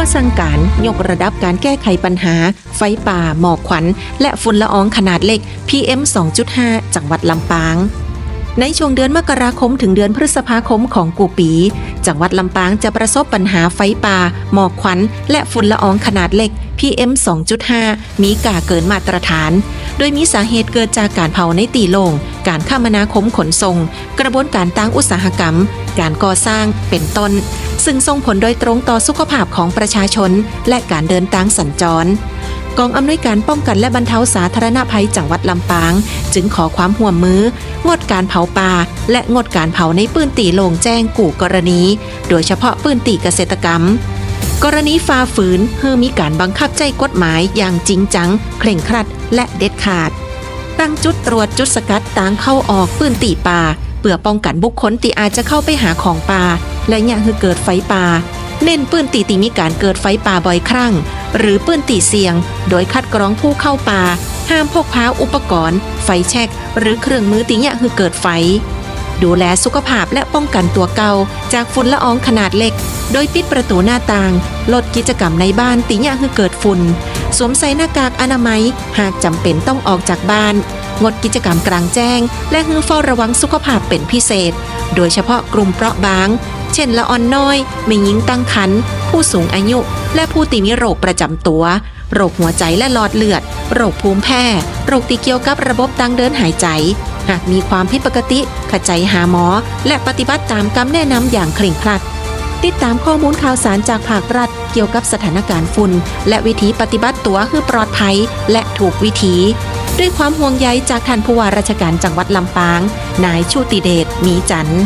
อสั่งการยกระดับการแก้ไขปัญหา ไฟป่า หมอกควัน และฝุ่นละอองขนาดเล็ก PM 2.5 จังหวัดลำปางในช่วงเดือนมกราคมถึงเดือนพฤษภาคมของกูปี จังหวัดลำปางจะประสบปัญหาไฟป่า หมอกควัน และฝุ่นละอองขนาดเล็ก PM 2.5 มีก่าเกินมาตรฐาน โดยมีสาเหตุเกิดจากการเผาในตีโลง การคมนาคมขนส่ง กระบวนการตั้งอุตสาหกรรม การก่อสร้าง เป็นต้น ซึ่งส่งผลโดยตรงต่อสุขภาพของประชาชน และการเดินทางสัญจร กองอำนวยการป้องกันและบรรเทาสาธารณภัยจังหวัดลำปาง จึงขอความห่วมมือ งดการเผาป่าและงดการเผาในปืนตีโลงแจ้งกู่กรณี โดยเฉพาะปืนตีเกษตรกรรมกรณีฝ่าฝืนเพื่อมีการบังคับใจกฎหมายอย่างจริงจัง เคร่งครัด และเด็ดขาด ตั้งจุดตรวจจุดสกัดต่างเข้าออกปืนตีป่าเพื่อป้องกันบุคคลที่อาจจะเข้าไปหาของป่า และย่าให้เกิดไฟป่าเน้นปืนตีที่มีการเกิดไฟป่าบ่อยครั้ง หรือปืนตีเสี่ยง โดยคัดกรองผู้เข้าป่า ห้ามพกพาอุปกรณ์ ไฟแช็กหรือเครื่องมือตีเนี่ยคือเกิดไฟ ดูแลสุขภาพและป้องกันตัวเกาจากฝุ่นละอองขนาดเล็ก โดยปิดประตูหน้าต่าง ลดกิจกรรมในบ้านติเนี่ยคือเกิดฝุ่น สวมใส่หน้ากากอนามัย หากจำเป็นต้องออกจากบ้าน งดกิจกรรมกลางแจ้ง และฮือเฝ้าระวังสุขภาพเป็นพิเศษ โดยเฉพาะกลุ่มเปราะบาง ช่นละอ่อนน้อย ไม่หญิงตั้งครรภ์ผู้สูงอายุ และผู้ที่มีโรคประจำตัว โรคหัวใจและหลอดเลือด โรคภูมิแพ้ โรคที่เกี่ยวกับระบบทางเดินหายใจ หากมีความผิดปกติขจายหาหมอ และปฏิบัติตามคำแนะนำอย่างเคร่งครัด ติดตามข้อมูลข่าวสารจากภาครัฐ เกี่ยวกับสถานการณ์ฝุ่น และวิธีปฏิบัติตัวให้ปลอดภัย และถูกวิธีด้วยความห่วงใยจากท่านผู้ว่าราชการจังหวัดลำปาง นายชูติเดช มีจันทร์